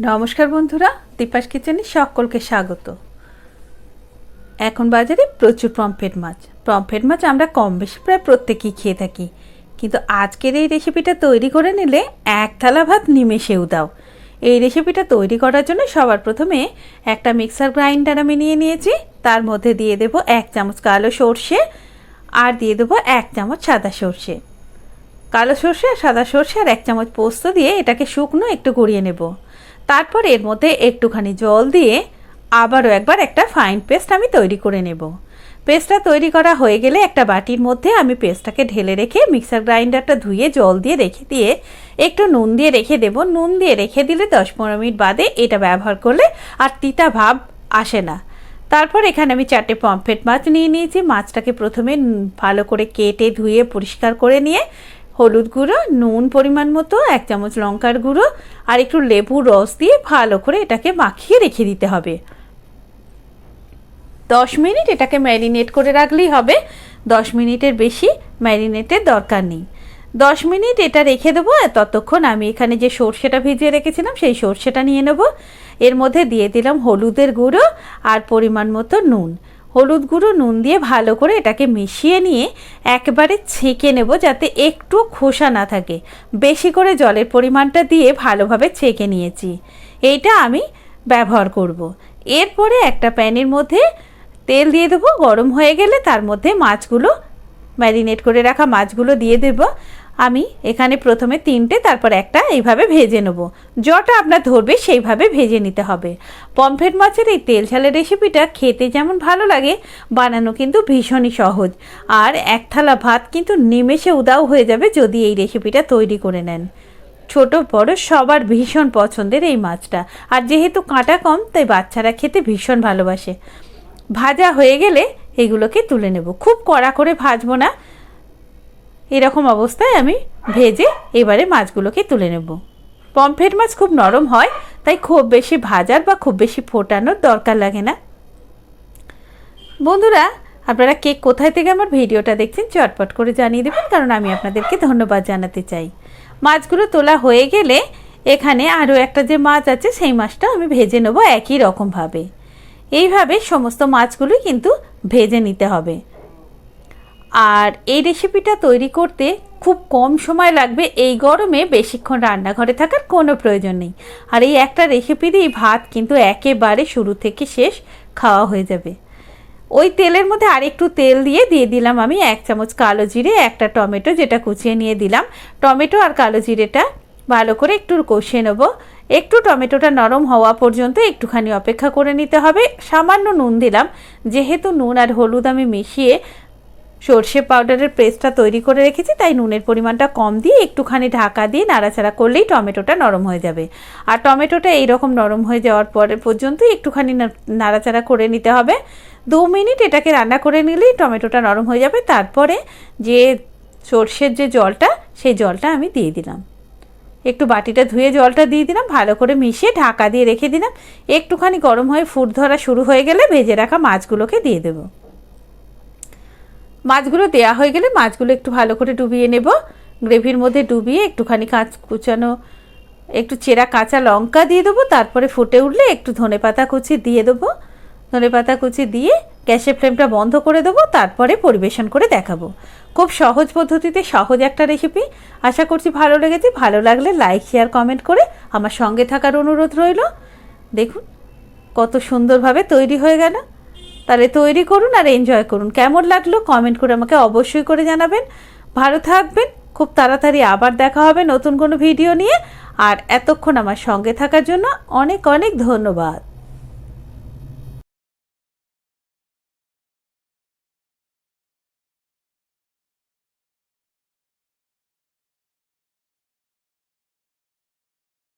নমস্কার বন্ধুরা, দীপাস কিচেনে সকলকে স্বাগত। এখন বাজারে প্রচুর পম্পেট মাছ। পম্পেট মাছ আমরা কম বেশি প্রায় প্রত্যেকেই খেয়ে থাকি। কিন্তু আজকের এই রেসিপিটা তৈরি করে নিলে এক থালা ভাত নিমেষেও দাও। এই রেসিপিটা তৈরি করার জন্য সবার প্রথমে একটা মিক্সার গ্রাইন্ডার আমি নিয়ে নিয়েছি। তার মধ্যে দিয়ে দেবো এক চামচ কালো সর্ষে আর দিয়ে দেবো এক চামচ সাদা সর্ষে। কালো সর্ষে আর সাদা সর্ষে আর এক চামচ পোস্ত দিয়ে এটাকে শুকনো একটু গড়িয়ে নেব। তারপর এর মধ্যে একটুখানি জল দিয়ে আবারও একবার একটা ফাইন পেস্ট আমি তৈরি করে নেব। পেস্টটা তৈরি করা হয়ে গেলে একটা বাটির মধ্যে আমি পেস্টটাকে ঢেলে রেখে মিক্সার গ্রাইন্ডারটা ধুয়ে জল দিয়ে রেখে দিয়ে একটু নুন দিয়ে রেখে দেব। নুন দিয়ে রেখে দিলে দশ পনেরো মিনিট বাদে এটা ব্যবহার করলে আর তিতা ভাব আসে না। তারপর এখানে আমি চারটে পমফ্রেট মাছ নিয়ে নিয়েছি। মাছটাকে প্রথমে ভালো করে কেটে ধুয়ে পরিষ্কার করে নিয়ে হলুদ গুঁড়ো, নুন পরিমাণ মতো, এক চামচ লঙ্কার গুঁড়ো আর একটু লেবুর রস দিয়ে ভালো করে এটাকে মাখিয়ে রেখে দিতে হবে। দশ মিনিট এটাকে ম্যারিনেট করে রাখলেই হবে। দশ মিনিটের বেশি ম্যারিনেটের দরকার নেই। দশ মিনিট এটা রেখে দেবো আর ততক্ষণ আমি এখানে যে সর্ষেটা ভিজিয়ে রেখেছিলাম সেই সর্ষেটা নিয়ে নেব। এর মধ্যে দিয়ে দিলাম হলুদের গুঁড়ো আর পরিমাণ মতো নুন। হলুদ গুঁড়ো, নুন দিয়ে ভালো করে এটাকে মিশিয়ে নিয়ে একবারে ছেঁকে নেব যাতে একটু খোসা না থাকে। বেশি করে জলের পরিমাণটা দিয়ে ভালোভাবে ছেঁকে নিয়েছি। এইটা আমি ব্যবহার করব। এরপরে একটা প্যানের মধ্যে তেল দিয়ে দেবো। গরম হয়ে গেলে তার মধ্যে মাছগুলো ম্যারিনেট করে রাখা মাছগুলো দিয়ে দেব। আমি এখানে প্রথমে তিনটে, তারপর একটা এইভাবে ভেজে নেব। যটা আপনার ধরবে সেইভাবে ভেজে নিতে হবে। পমফ্রেট মাছের এই তেল ঝালের রেসিপিটা খেতে যেমন ভালো লাগে, বানানো কিন্তু ভীষণই সহজ। আর এক থালা ভাত কিন্তু নিমেষে উদাও হয়ে যাবে যদি এই রেসিপিটা তৈরি করে নেন। ছোট, বড় সবার ভীষণ পছন্দের এই মাছটা। আর যেহেতু কাঁটা কম, তাই বাচ্চারা খেতে ভীষণ ভালোবাসে। ভাজা হয়ে গেলে এগুলোকে তুলে নেব। খুব কড়া করে ভাজবো না। এরকম অবস্থায় আমি ভেজে এবারে মাছগুলোকে তুলে নেব। পমফ্রেট মাছ খুব নরম হয়, তাই খুব বেশি ভাজার বা খুব বেশি ফোটানোর দরকার লাগে না। বন্ধুরা, আপনারা কে কোথায় থেকে আমার ভিডিওটা দেখছেন চটপট করে জানিয়ে দেবেন, কারণ আমি আপনাদেরকে ধন্যবাদ জানাতে চাই। মাছগুলো তোলা হয়ে গেলে এখানে আরও একটা যে মাছ আছে, সেই মাছটা আমি ভেজে নেব একই রকমভাবে। এইভাবে সমস্ত মাছগুলোই কিন্তু ভেজে নিতে হবে। আর এই রেসিপিটা তৈরি করতে খুব কম সময় লাগবে, এই গরমে বেশিক্ষণ রান্নাঘরে থাকার কোনো প্রয়োজন নেই। আর এই একটা রেসিপি দিয়েই ভাত কিন্তু একেবারে শুরু থেকে শেষ খাওয়া হয়ে যাবে। ওই তেলের মধ্যে আরেকটু তেল দিয়ে দিয়ে দিলাম আমি এক চামচ কালো জিরে, একটা টমেটো যেটা কুচিয়ে নিয়ে দিলাম। টমেটো আর কালো জিরেটা ভালো করে একটু কষিয়ে নেব। একটু টমেটোটা নরম হওয়া পর্যন্ত একটুখানি অপেক্ষা করে নিতে হবে। সামান্য নুন দিলাম। যেহেতু নুন আর হলুদ আমি মিশিয়ে সর্ষে পাউডারের পেস্টটা তৈরি করে রেখেছি, তাই নুনের পরিমাণটা কম দিয়ে একটুখানি ঢাকা দিয়ে নাড়াচাড়া করলেই টমেটোটা নরম হয়ে যাবে। আর টমেটোটা এইরকম নরম হয়ে যাওয়ার পরে পর্যন্ত একটুখানি নাড়াচাড়া করে নিতে হবে। দু মিনিট এটাকে রান্না করে নিলেই টমেটোটা নরম হয়ে যাবে। তারপরে যে সর্ষের যে জলটা, সেই জলটা আমি দিয়ে দিলাম। একটু বাটিটা ধুয়ে জলটা দিয়ে দিলাম, ভালো করে মিশিয়ে ঢাকা দিয়ে রেখে দিলাম। একটুখানি গরম হয়ে ফুট ধরা শুরু হয়ে গেলে ভেজে রাখা মাছগুলোকে দিয়ে দেব। মাছগুলো দেয়া হয়ে গেলে মাছগুলো একটু ভালো করে ডুবিয়ে নেব। গ্রেভির মধ্যে ডুবিয়ে একটুখানি কাঁচ কুচানো, একটু চেরা কাঁচা লঙ্কা দিয়ে দেবো, তারপরে ফুটে উঠলে একটু ধনে পাতা কুচি দিয়ে দেবো। ধনে পাতা কুচি দিয়ে গ্যাসের ফ্লেমটা বন্ধ করে দেবো, তারপরে পরিবেশন করে দেখাবো। খুব সহজ পদ্ধতিতে সহজ একটা রেসিপি। আশা করছি ভালো লেগেছে। ভালো লাগলে লাইক, শেয়ার, কমেন্ট করে আমার সঙ্গে থাকার অনুরোধ রইল। দেখুন, কত সুন্দরভাবে তৈরি হয়ে গেল। তাহলে তৈরি করুন আর এনজয় করুন। কেমন লাগল কমেন্ট করে আমাকে অবশ্যই করে জানাবেন। ভালো থাকবেন, খুব তাড়াতাড়ি আবার দেখা হবে নতুন কোনো ভিডিও নিয়ে। আর এতক্ষণ আমার সঙ্গে থাকার জন্য অনেক অনেক ধন্যবাদ।